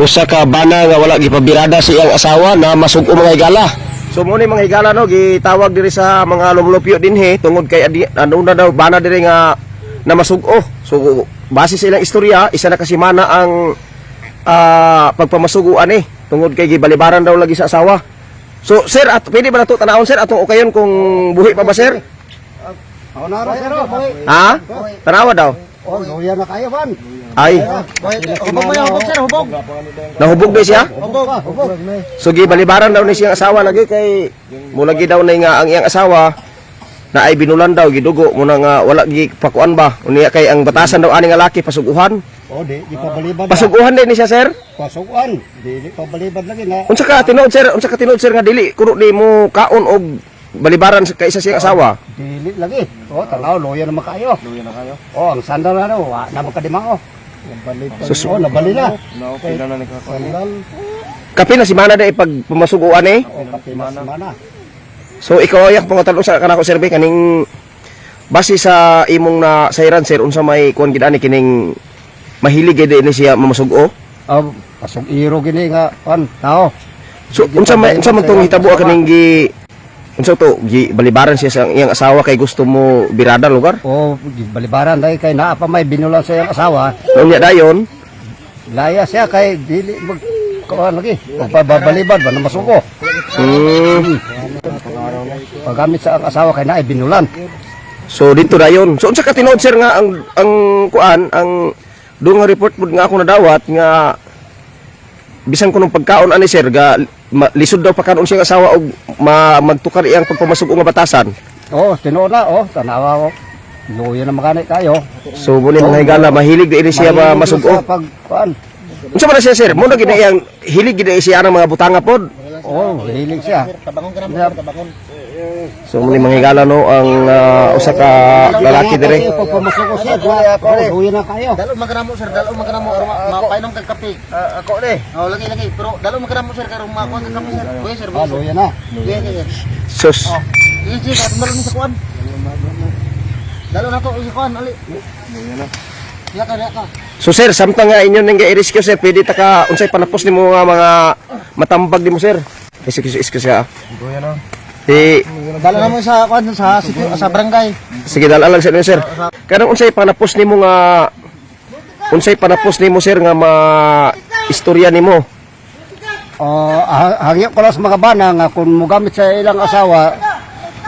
usa ka bana nga wala gipabirada sa iyang asawa na masugo mga higala. So mo ni mga higala no gitawag diri sa mga lumlupyo dinhi tungod kay adi, ano na daw bana diri nga na masugo. So base sa ilang istorya isa na kasi mana ang ah, pagpamasuguan eh tungod kay gibalibaran daw lagi sa asawa. So sir at pwede ba nato tanawon sir atong okayon kung buhi pa ba sir? Ako na rin, sir. Boy. Ha? Tanawa daw. Oh, luya na kayo, man. Ay, yung hubog, sir. Hubog. nahubog ba siya? Hubog. Hubog. So gibalibaran daw ni siyang asawa lagi kay mulagi daw na nga ang iyang asawa na ay binulan daw gidugo mo na nga wala gi pakuan ba unya kay ang batasan daw ani nga laki pasuguhan Oh, di, di pa balibad. pasuguhan din ni siya sir Pasukan. Di, di pa balibad lagi na. unsa ka tinuod sir unsa ka tinuod sir nga dili kuno ni mo kaon og balibaran sa kaysa siyang asawa Dili lagi. Oh, tanaw, luya naman kayo. Luya na kayo. Oh, ang sandal na daw. Wa na makadimang, oh. Sus- Oh, nabali na. Okay na na. Sandal. kapin na si mana day pag pamasuguan eh Oh, kapinas mana. so ikaw ayak pangutan sa kanako sir be kaning base sa imong na sayran sir unsa may kuan gid ani kining mahilig gid ni siya mamasugo Oh, pasog iro gini nga, pan, tao. So unsa may unsa man tong hitabo kaning gi unsa to gi balibaran siya sa iyang asawa kay gusto mo birada lugar. Oh, balibaran dahil kay naa pa may binulan sa iyang asawa. Unya dayon, Laya siya kay dili mag kuha lagi. Pagpabalibad ba na masuko. hmm, Paggamit sa ang asawa kay naay binulan. so dito dayon. So unsa ka tinuod sir nga ang ang kuan ang do nga report pud nga ako nadawat nga bisan ko nung pagkaon ani sir ga ma, lisod daw pa kanon siyang asawa og ma, magtukar iyang pagpamasugo nga batasan. Oh, tinuod na oh, tanawa ko. Luya na makanay tayo. So muni mga higala mahilig di siya ba masugo. sa Pag kuan. Unsa man na siya sir? Mo na gid iyang hilig gid siya ang mga butanga pod. Oh, hilig siya. Tabangon ka Siya- So muli mga higala no ang ah, usa ka lalaki dire. Pag pamasuko siya, luya oh, luya na kayo. Dalo magramo sir, dalo magramo mapainom kag kape. ako ni. Oh, lagi lagi, pero dalo magramo sir karon makuha kag kape sir. Kuya sir, Ah, luya na. Sus. Oh, easy ka meron sa kuan. Dalo na to sa kuan ali. Ya ka, ya ka. So sir, samtang nga inyo nang i-rescue sir, pwede ta ka unsay panapos nimo nga mga matambag nimo sir. Excuse excuse ka. Kuya na. Di Dalo na mo sa kuan sa sitio sa barangay. sige dalalang sa inyo sir. Kanang unsay panapos nimo nga unsay panapos nimo sir nga ma istorya nimo. Oh, ah, hagya ko lang sa mga bana nga kung mugamit sa ilang asawa,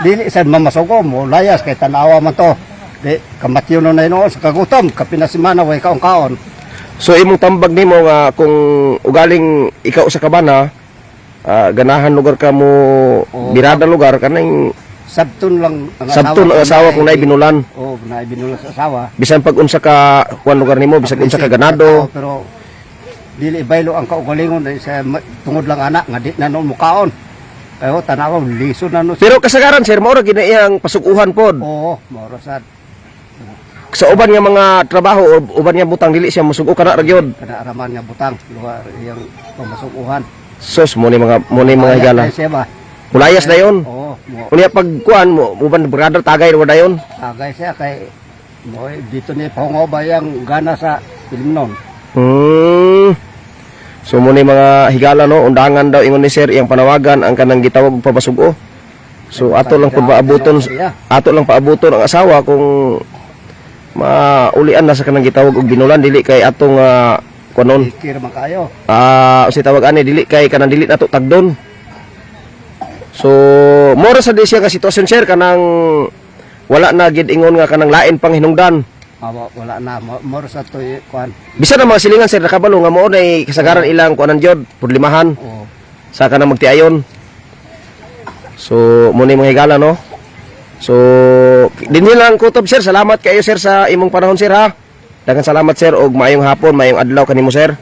dili sa mamasuko mo, layas kay tanawa man to. Di, kamatyo na noon sa kagutom, kapinasimana, way kaon-kaon. So imong tambag nimo nga kung ugaling ikaw sa kabana, ah, ganahan lugar ka mo birada lugar kanang Sabton lang ang sabton ang asawa kung naay binulan. Oo, oh, naay binulan sa asawa. Bisan pag unsa ka kuan lugar nimo, bisan unsa ka ganado. Pero, dili baylo ang kaugalingon sa tungod lang anak, nga di na noon mukaon. Pero tanawa, liso na no. Pero kasagaran sir, mao ra gid na iyang pasukuhan pod. Oo, moro sad. Sa uban nga mga trabaho uban nga butang dili siya musugo kana ra gyud. Kanaaraman nga butang, luha iyang pamasukuhan. Sus mo ni mga mo ni mga higala. Kaya siya ba? Mulayas dayon. Oo, mo, Unya pag kuan mo uban brother tagay wa dayon. Tagay siya kay mo dito ni Pongo ba yung gana sa Ilimnon. Hmm. So mo ni mga higala no, undangan daw ingon ni sir iyang panawagan ang kanang gitawag pabasugo. So ato lang pud maabuton ato lang paabuton ang asawa kung maulian na sa kanang gitawag og binulan dili kay atong uh, kunon Ikir man kayo. ah si tawag ani dili kay kanang dili nato tagdon. So mora sa di siya ka sitwasyon sir kanang wala na gid ingon nga kanang lain pang hinungdan. Mawa, wala na. Mo- Moro sa to eh, kuan. bisan na mga silingan sir nakabalo nga mao nay kasagaran ilang kuanan jud pudlimahan Oo. sa kanang magtiayon. So mo ni mga higala no? So dinhi lang kutob sir. Salamat kayo sir sa imong panahon sir ha daghang salamat sir og maayong hapon maayong adlaw kanimo sir